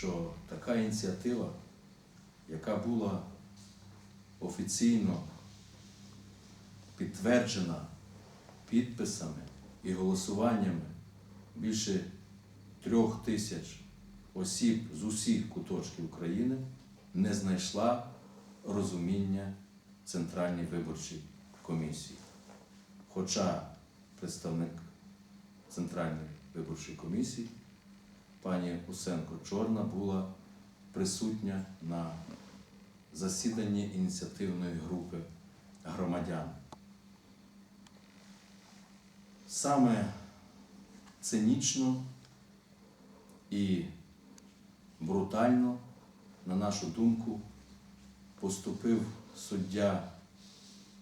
що така ініціатива, яка була офіційно підтверджена підписами і голосуваннями більше трьох тисяч осіб з усіх куточків України, не знайшла розуміння Центральній виборчій комісії. Хоча представник Центральної виборчої комісії пані Усенко Чорна була присутня на засіданні ініціативної групи громадян. Саме цинічно і брутально, на нашу думку, поступив суддя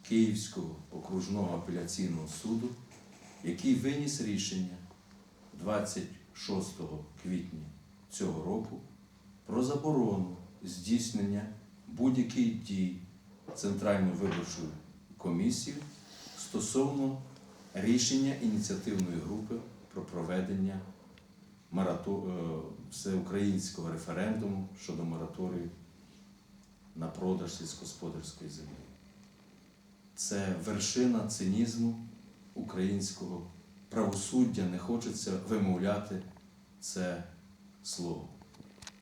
Київського окружного апеляційного суду, який виніс рішення 26 квітня цього року про заборону здійснення будь-яких дій Центральної виборчої комісії стосовно рішення ініціативної групи про проведення е, всеукраїнського референдуму щодо мораторію на продаж сільськогосподарської землі. Це вершина цинізму українського правосуддя. Не хочеться вимовляти це слово.